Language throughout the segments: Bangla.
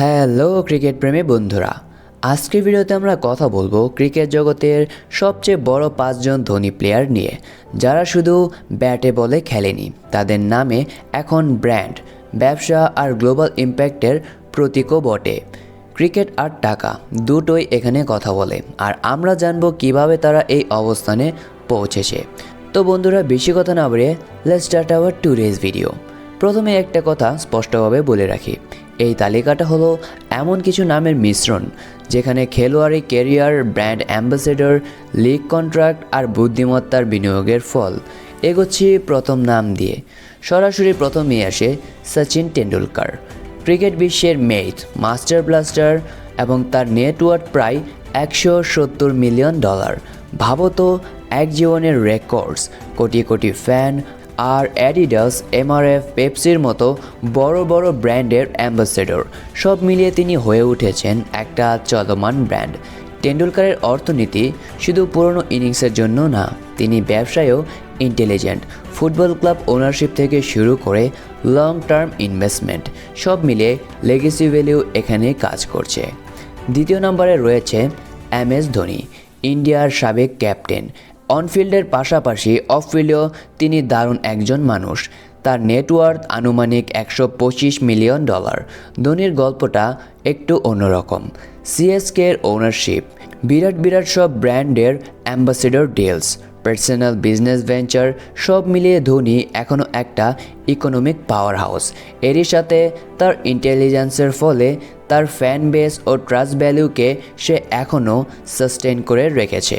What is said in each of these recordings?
হ্যালো ক্রিকেট প্রেমী বন্ধুরা আজকের ভিডিওতে আমরা কথা বলব ক্রিকেট জগতের সবচেয়ে বড় পাঁচজন ধনী প্লেয়ার নিয়ে, যারা শুধু ব্যাটে বলে খেলেনি, তাদের নামে এখন ব্র্যান্ড ব্যবসা আর গ্লোবাল ইম্প্যাক্টের প্রতীকও বটে। ক্রিকেট আর টাকা দুটোই এখানে কথা বলে, আর আমরা জানব কীভাবে তারা এই অবস্থানে পৌঁছেছে। তো বন্ধুরা, বেশি কথা না বলে let's start our today's video প্রথমে একটা কথা স্পষ্টভাবে বলে রাখি এই তালিকাটা হলো এমন কিছু নামের মিশ্রণ, যেখানে খেলোয়াড়ি career, brand ambassador, league contract আর বুদ্ধিমত্তার বিনিয়োগের ফল। এগোচ্ছি প্রথম নাম দিয়ে। সরাসরি প্রথমেই আসে সচিন টেন্ডুলকার ক্রিকেট বিশ্বের মেইট, মাস্টার ব্লাস্টার এবং তার নেটওয়ার্ক প্রায় একশো সত্তর মিলিয়ন ডলার। ভাবো তো এক জীবনের রেকর্ডস, কোটি কোটি ফ্যান আর অ্যাডিডাস এমআরএফ পেপসির মতো বড় বড় ব্র্যান্ডের অ্যাম্বাসেডর। সব মিলিয়ে তিনি হয়ে উঠেছেন একটা চলমান ব্র্যান্ড। টেন্ডুলকারের অর্থনীতি শুধু পুরনো ইনিংসের জন্য না, তিনি ব্যবসায়ও ইন্টেলিজেন্ট ফুটবল ক্লাব ওনারশিপ থেকে শুরু করে লং টার্ম ইনভেস্টমেন্ট সব মিলিয়ে লেগেসি ভ্যালিউ এখানে কাজ করছে। দ্বিতীয় নম্বরে রয়েছে এম এস ধোনি ইন্ডিয়ার সাবেক ক্যাপ্টেন অনফিল্ডের পাশাপাশি অফফিল্ডেও তিনি দারুণ একজন মানুষ। তার নেটওয়ার্থ আনুমানিক একশো পঁচিশ মিলিয়ন ডলার। ধোনির গল্পটা একটু অন্যরকম। সিএসকের ওনারশিপ বিরাট বিরাট সব ব্র্যান্ডের ambassador deals personal business venture সব মিলিয়ে ধোনি এখনও একটা ইকোনমিক পাওয়ার হাউস এরই সাথে তার ইন্টেলিজেন্সের ফলে তার ফ্যান বেস ও ট্রাস্ট ভ্যালুকে সে এখনও সাস্টেন করে রেখেছে।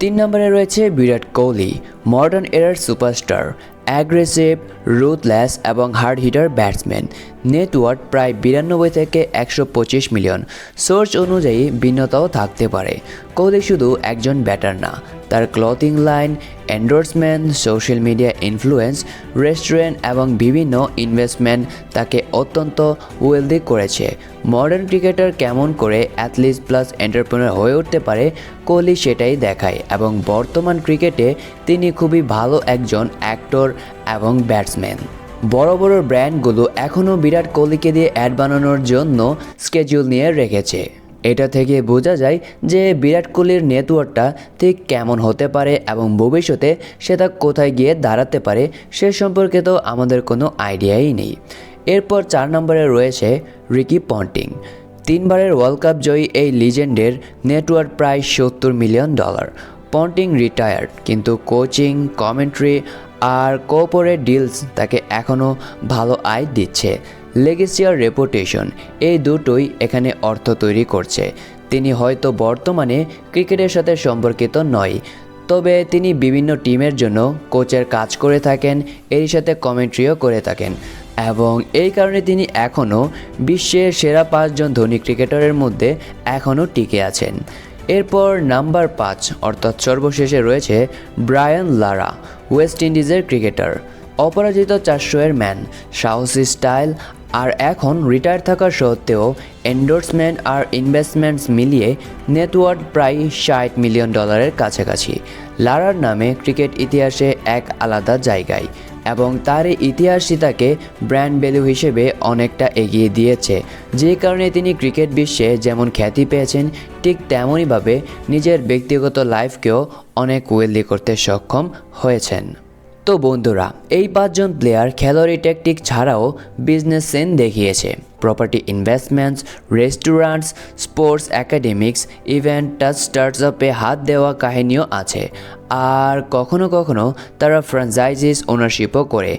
তিন নম্বরে রয়েছে Virat Kohli modern era superstar aggressive ruthless এবং হার্ড হিটার ব্যাটসম্যান নেটওয়ার্ক প্রায় বিরানব্বই থেকে একশো পঁচিশ মিলিয়ন সোর্স অনুযায়ী ভিন্নতাও থাকতে পারে। কোহলি শুধু একজন ব্যাটার না তার clothing line endorsement social media influence restaurant এবং বিভিন্ন ইনভেস্টমেন্ট তাকে অত্যন্ত ওয়েলদি করেছে। মডার্ন ক্রিকেটার কেমন করে অ্যাথলিট প্লাস এন্টারপ্রেনার হয়ে উঠতে পারে, কোহলি সেটাই দেখায় এবং বর্তমান ক্রিকেটে তিনি খুবই ভালো একজন অ্যাক্টর এবং ব্যাটসম্যান বড় বড় ব্র্যান্ডগুলো এখনও বিরাট কোহলিকে দিয়ে অ্যাড বানানোর জন্য স্কেডিউল নিয়ে রেখেছে। এটা থেকে বোঝা যায় যে বিরাট কোহলির নেটওয়ার্কটা ঠিক কেমন হতে পারে এবং ভবিষ্যতে সেটা কোথায় গিয়ে দাঁড়াতে পারে সে সম্পর্কে তো আমাদের কোনো আইডিয়াই নেই। এরপর চার নম্বরে রয়েছে রিকি পন্টিং। তিনবারের ওয়ার্ল্ড কাপ জয়ী এই লিজেন্ডের নেটওয়ার্ক প্রায় সত্তর মিলিয়ন ডলার। পন্টিং রিটায়ার্ড কিন্তু কোচিং কমেন্ট্রি আর কোঅপারেট ডিলস তাকে এখনও ভালো আয় দিচ্ছে। লেগেসি আর রেপুটেশন এই দুটোই এখানে অর্থ তৈরি করছে। তিনি হয়তো বর্তমানে ক্রিকেটের সাথে সম্পর্কিত নয়, তবে তিনি বিভিন্ন টিমের জন্য কোচের কাজ করে থাকেন এর সাথে কমেন্ট্রিও করে থাকেন এবং এই কারণে তিনি এখনও বিশ্বের সেরা পাঁচজন ধনী ক্রিকেটারের মধ্যে এখনও টিকে আছেন। এরপর নাম্বার পাঁচ, অর্থাৎ সর্বশেষে রয়েছে ব্রায়ান লারা, ওয়েস্ট ইন্ডিজের ক্রিকেটার। অপরাজিত চারশো এর ম্যান, সাহসী স্টাইল আর এখন রিটায়ার থাকা সত্ত্বেও এন্ডোর্সমেন্ট আর ইনভেস্টমেন্টস মিলিয়ে নেটওয়ার্থ প্রায় ষাট মিলিয়ন ডলারের কাছাকাছি। লারার নামে ক্রিকেট ইতিহাসে এক আলাদা জায়গায় এবং তার ইতিহাসই তাকে ব্র্যান্ড ভ্যালু হিসেবে অনেকটা এগিয়ে দিয়েছে। যে কারণে তিনি ক্রিকেট বিশ্বে যেমন খ্যাতি পেয়েছেন, ঠিক তেমনইভাবে নিজের ব্যক্তিগত লাইফকেও অনেক ওয়েলদি করতে সক্ষম হয়েছেন। তো বন্ধুরা, এই পাঁচজন প্লেয়ার খেলোয়াড়ি ট্যাকটিক ছাড়াও বিজনেস সেন দেখিয়েছে। Property investments restaurants sports academics event touch স্টার্টসআপে হাত দেওয়া কাহিনীও আছে। আর কখনো কখনো তারা ফ্র্যাঞ্চাইজিস ওনারশিপও করে।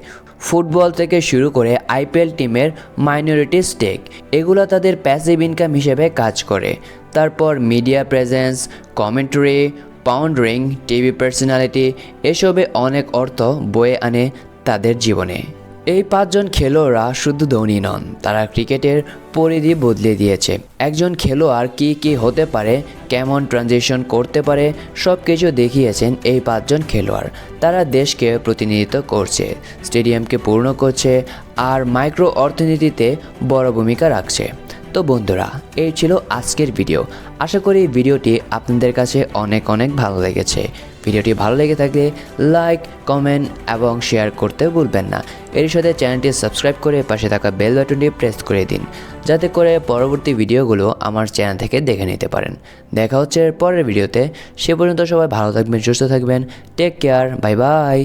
ফুটবল থেকে শুরু করে আইপিএল টিমের মাইনরিটি স্টেক এগুলো তাদের প্যাসিভ ইনকাম হিসেবে কাজ করে। তারপর media presence commentary punditry TV personality, এসবে অনেক অর্থ বয়ে আনে তাদের জীবনে। এই পাঁচজন খেলোয়াড়রা শুধু ধনী নন, তারা ক্রিকেটের পরিধি বদলে দিয়েছে। একজন খেলোয়াড় কি কি হতে পারে, কেমন ট্রানজিশন করতে পারে সব কিছু দেখিয়েছেন এই পাঁচজন খেলোয়াড়। তারা দেশকে প্রতিনিধিত্ব করছে, স্টেডিয়ামকে পূর্ণ করছে, আর মাইক্রো অর্থনীতিতে বড় ভূমিকা রাখছে। তো বন্ধুরা, এই ছিল আজকের ভিডিও। আশা করি ভিডিওটি আপনাদের কাছে অনেক অনেক ভালো লেগেছে। ভিডিওটি ভালো লেগে থাকলে লাইক কমেন্ট এবং শেয়ার করতে ভুলবেন না। এর সাথে চ্যানেলটি সাবস্ক্রাইব করে পাশে থাকা বেল বাটনটি প্রেস করে দিন, যাতে করে পরবর্তী ভিডিওগুলো আমার চ্যানেল থেকে দেখে নিতে পারেন। দেখা হচ্ছে পরের ভিডিওতে। সে পর্যন্ত সবাই ভালো থাকবেন, সুস্থ থাকবেন। Take care bye bye